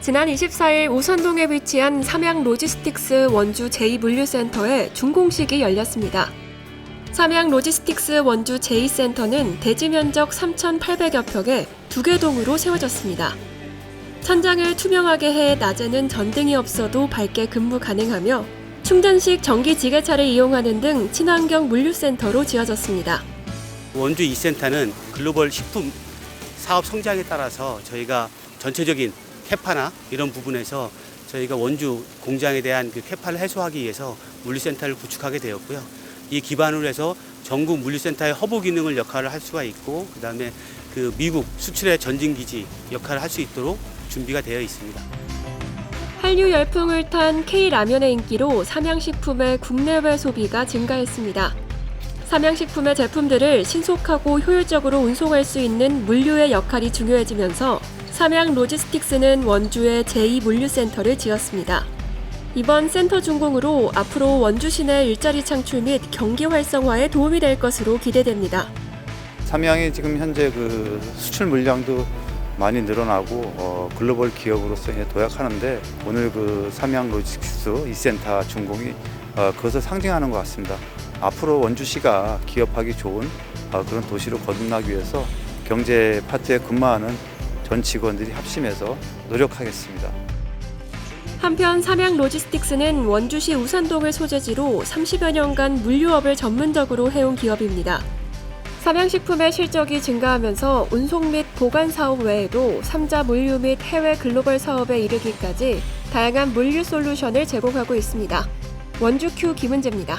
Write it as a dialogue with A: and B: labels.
A: 지난 24일 우선동에 위치한 삼양 로지스틱스 원주 제2물류센터에 준공식이 열렸습니다. 삼양 로지스틱스 원주 제2센터는 대지 면적 3,800여 평에 두 개 동으로 세워졌습니다. 천장을 투명하게 해 낮에는 전등이 없어도 밝게 근무 가능하며 충전식 전기 지게차를 이용하는 등 친환경 물류센터로 지어졌습니다.
B: 원주 이센터는 글로벌 식품 사업 성장에 따라서 저희가 전체적인 캐파나 이런 부분에서 저희가 원주 공장에 대한 그 캐파를 해소하기 위해서 물류센터를 구축하게 되었고요. 이 기반으로 해서 전국 물류센터의 허브 기능을 역할을 할 수가 있고 그다음에 그 미국 수출의 전진 기지 역할을 할 수 있도록 준비가 되어 있습니다.
A: 한류 열풍을 탄 K라면의 인기로 삼양식품의 국내외 소비가 증가했습니다. 삼양식품의 제품들을 신속하고 효율적으로 운송할 수 있는 물류의 역할이 중요해지면서 삼양 로지스틱스는 원주에 제2물류센터를 지었습니다. 이번 센터 준공으로 앞으로 원주 시내 일자리 창출 및 경기 활성화에 도움이 될 것으로 기대됩니다.
C: 삼양이 지금 현재 그 수출 물량도 많이 늘어나고 어, 글로벌 기업으로서 이제 도약하는데 오늘 그 삼양 로지스틱스 이센터 준공이 어, 그것을 상징하는 것 같습니다. 앞으로 원주시가 기업하기 좋은 어, 그런 도시로 거듭나기 위해서 경제 파트에 근무하는 전 직원들이 합심해서 노력하겠습니다.
A: 한편 삼양 로지스틱스는 원주시 우산동을 소재지로 30여 년간 물류업을 전문적으로 해온 기업입니다. 삼양식품의 실적이 증가하면서 운송 및 보관 사업 외에도 삼자 물류 및 해외 글로벌 사업에 이르기까지 다양한 물류 솔루션을 제공하고 있습니다. 원주 큐 김은재입니다.